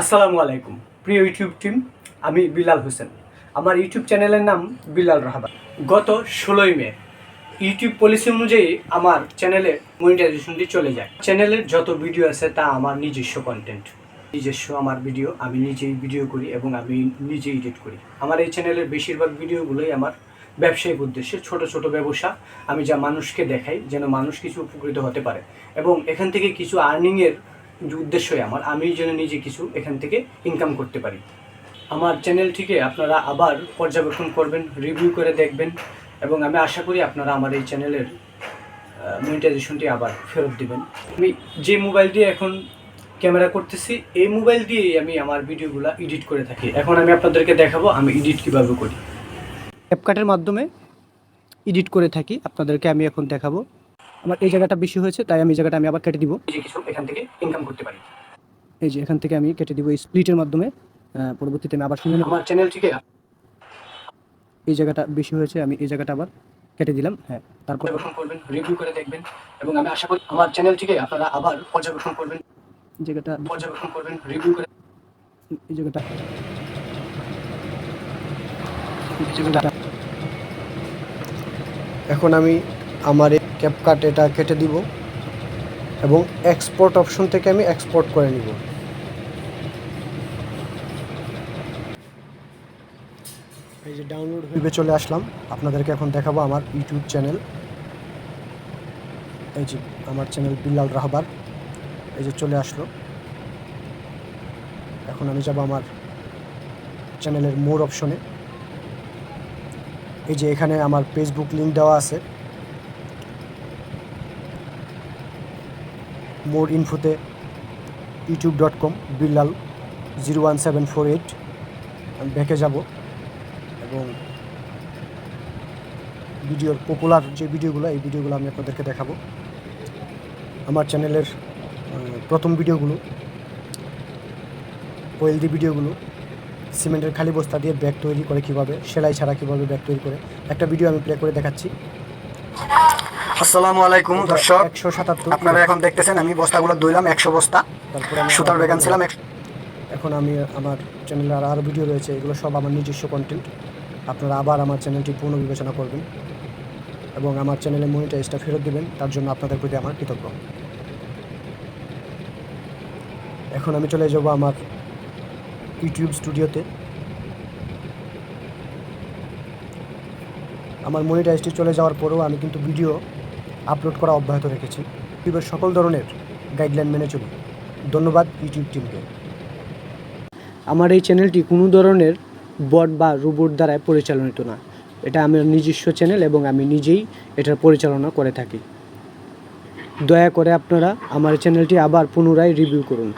আসসালামু আলাইকুম। প্রিয় ইউটিউব টিম, আমি বিলাল হোসেন। আমার ইউটিউব চ্যানেলের নাম বিলাল রাহাবা গত ষোলোই মে, ইউটিউব পলিসি অনুযায়ী আমার চ্যানেলে মনিটাইজেশনটি চলে যায়। চ্যানেলের যত ভিডিও আছে, তা আমার নিজস্ব কন্টেন্ট নিজস্ব আমার ভিডিও, আমি নিজেই ভিডিও করি এবং আমি নিজেই এডিট করি। আমার এই চ্যানেলের বেশিরভাগ ভিডিওগুলোই আমার ব্যবসায়িক উদ্দেশ্যে ছোট ছোট ব্যবসা। আমি যা মানুষকে দেখাই, যেন মানুষ কিছু উপকৃত হতে পারে। এবং এখান থেকে কিছু আর্নিংয়ের উদ্দেশ্যই আমার আমি যেন নিজে কিছু এখান থেকে ইনকাম করতে পারি। আমার চ্যানেলটিকে আপনারা আবার পর্যবেক্ষণ করবেন রিভিউ করে দেখবেন এবং আমি আশা করি আপনারা আমার এই চ্যানেলের মনিটাইজেশনটি আবার ফেরত দেবেন। আমি যে মোবাইল দিয়ে এখন ক্যামেরা করতেছি, এই মোবাইল দিয়েই আমি আমার ভিডিওগুলো এডিট করে থাকি। এখন আমি আপনাদেরকে দেখাবো আমি এডিট কীভাবে করি। ক্যাপকাটের মাধ্যমে এডিট করে থাকি, আপনাদেরকে আমি এখন দেখাবো। আমার এই জায়গাটা বেশি হয়েছে তাই আমি এই জায়গাটা আমি আবার কেটে দিব। যে কিছু এখান থেকে ইনকাম করতে পারি। এই যে এখান থেকে আমি কেটে দিব এই স্প্লিটের মাধ্যমে। পরবর্তীতে আমি আবার শুনে নেব। আমার চ্যানেলটিকে এই জায়গাটা বেশি হয়েছে আমি এই জায়গাটা আবার কেটে দিলাম হ্যাঁ তারপর পর্যবেক্ষণ করবেন রিভিউ করে দেখবেন এবং আমি আশা করি আমার চ্যানেলটিকে আপনারা আবার পর্যবেক্ষণ করবেন। জায়গাটা পর্যবেক্ষণ করবেন রিভিউ করে এই জায়গাটা এখন আমি আমার এই ক্যাপকাট এটা কেটে দিব এবং এক্সপোর্ট অপশন থেকে আমি এক্সপোর্ট করে নিব। এই যে ডাউনলোড হয়ে চলে আসলাম। আপনাদেরকে এখন দেখাবো আমার ইউটিউব চ্যানেল এই যে আমার চ্যানেল বিল্লাল রাহবার। এই যে চলে আসলো। এখন আমি যাব আমার চ্যানেলের মোর অপশনে এই যে এখানে আমার ফেসবুক লিঙ্ক দেওয়া আছে। More ইনফোতে YouTube dot com Billal zero one seven four eight, আমি ব্যাকে যাব। এবং ভিডিওর পপুলার যে ভিডিওগুলো, এই ভিডিওগুলো আমি আপনাদেরকে দেখাবো। আমার চ্যানেলের প্রথম ভিডিওগুলো ওয়েলদি ভিডিওগুলো, সিমেন্টের খালি বস্তা দিয়ে ব্যাগ তৈরি করে কীভাবে, সেলাই ছাড়া কীভাবে ব্যাগ তৈরি করে, একটা ভিডিও আমি প্লে করে দেখাচ্ছি। আসসালামু আলাইকুম দর্শক। আপনারা এখন দেখতেছেন আমি বস্তাগুলো ধুইলাম একশো বস্তা। সুতার ব্যাগ আনছিলাম এক- এখন আমি আমার চ্যানেলে আর আরও ভিডিও রয়েছে এগুলো সব আমার নিজস্ব কন্টেন্ট আপনারা আবার আমার চ্যানেলটি পুনর্বিবেচনা করবেন এবং আমার চ্যানেলে মনিটাইজটা ফেরত দেবেন তার জন্য আপনাদের প্রতি আমার কৃতজ্ঞ। এখন আমি চলে যাব আমার ইউটিউব স্টুডিওতে আমার মনিটাইজটি চলে যাওয়ার পরেও আমি কিন্তু ভিডিও আপলোড করা অব্যাহত রেখেছি। ইউটিউবের সকল ধরনের গাইডলাইন মেনে চলি ধন্যবাদ ইউটিউব টিমকে আমার এই চ্যানেলটি কোনো ধরনের বট বা রোবট দ্বারাই পরিচালিত না। এটা আমার নিজস্ব চ্যানেল এবং আমি নিজেই এটার পরিচালনা করে থাকি। দয়া করে আপনারা আমার চ্যানেলটি আবার পুনরায় রিভিউ করুন।